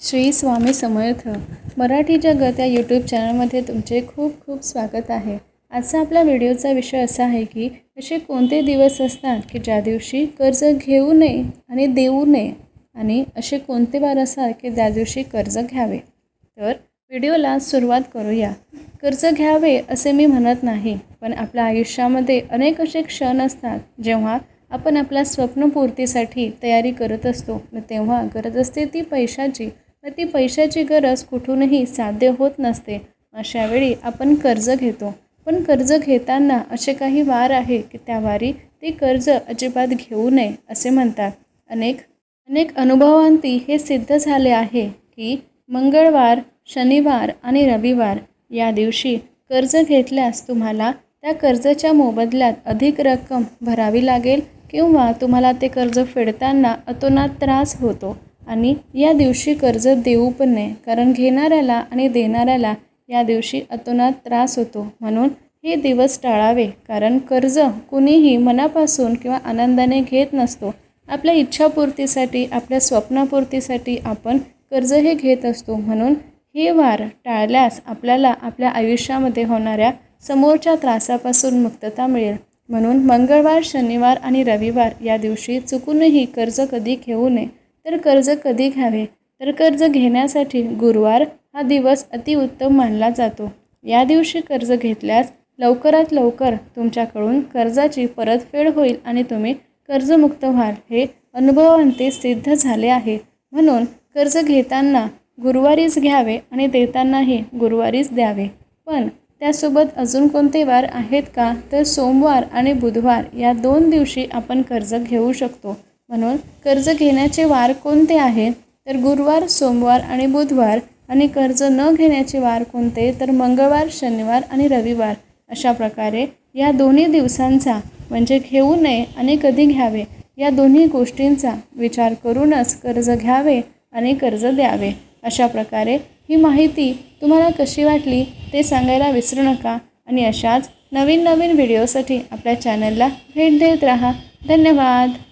श्री स्वामी समर्थ. मराठी जगत या यूट्यूब चॅनलमध्ये तुमचे खूप खूप स्वागत आहे. आजचा आपला व्हिडिओचा विषय असा आहे की असे कोणते दिवस असतात की ज्या दिवशी कर्ज घेऊ नये आणि देऊ नये आणि असे कोणते वार असतात की त्या दिवशी कर्ज घ्यावे? तर व्हिडिओला सुरुवात करूया. कर्ज घ्यावे असे मी म्हणत नाही पण आपल्या आयुष्यामध्ये अनेक असे क्षण असतात जेव्हा आपण आपल्या स्वप्नपूर्तीसाठी तयारी करत असतो. तेव्हा गरज असते ती पैशाची. व ती पैशाची गरज कुठूनही साध्य होत नसते. अशावेळी आपण कर्ज घेतो. पण कर्ज घेताना असे काही वार आहे की त्या वारी ते कर्ज अजिबात घेऊ नये असे म्हणतात. अनेक अनेक अनुभवांती हे सिद्ध झाले आहे की मंगळवार शनिवार आणि रविवार या दिवशी कर्ज घेतल्यास तुम्हाला त्या कर्जाच्या मोबदल्यात अधिक रक्कम भरावी लागेल किंवा तुम्हाला ते कर्ज फेडताना अतोनात त्रास होतो. आणि या दिवशी कर्ज देऊ पण नये कारण घेणाऱ्याला आणि देणाऱ्याला या दिवशी अतोनात त्रास होतो. म्हणून हे दिवस टाळावे कारण कर्ज कुणीही मनापासून किंवा आनंदाने घेत नसतो. आपल्या इच्छापूर्तीसाठी आपल्या स्वप्नापूर्तीसाठी आपण कर्ज हे घेत असतो. म्हणून हे वार टाळल्यास आपल्याला आपल्या आयुष्यामध्ये होणाऱ्या समोरच्या त्रासापासून मुक्तता मिळेल. म्हणून मंगळवार शनिवार आणि रविवार या दिवशी चुकूनही कर्ज कधी घेऊ नये. तर कर्ज कधी घ्यावे? तर कर्ज घेण्यासाठी गुरुवार हा दिवस अतिउत्तम मानला जातो. या दिवशी कर्ज घेतल्यास लवकरात लवकर तुमच्याकडून कर्जाची परतफेड होईल आणि तुम्ही कर्जमुक्त व्हाल. हे अनुभवांते सिद्ध झाले आहे. म्हणून कर्ज घेताना गुरुवारीच घ्यावे आणि देतानाही गुरुवारीच द्यावे. पण त्यासोबत अजून कोणते वार आहेत का? तर सोमवार आणि बुधवार या दोन दिवशी आपण कर्ज घेऊ शकतो. म्हणून कर्ज घेण्याचे वार कोणते आहेत? तर गुरुवार सोमवार आणि बुधवार. आणि कर्ज न घेण्याचे वार कोणते? तर मंगळवार शनिवार आणि रविवार. अशा प्रकारे या दोन्ही दिवसांचा म्हणजे घेऊ नये आणि कधी घ्यावे या दोन्ही गोष्टींचा विचार करूनच कर्ज घ्यावे आणि कर्ज द्यावे. अशा प्रकारे ही माहिती तुम्हाला कशी वाटली ते सांगायला विसरू नका. आणि अशाच नवीन नवीन व्हिडिओसाठी आपल्या चॅनलला भेट देत राहा. धन्यवाद.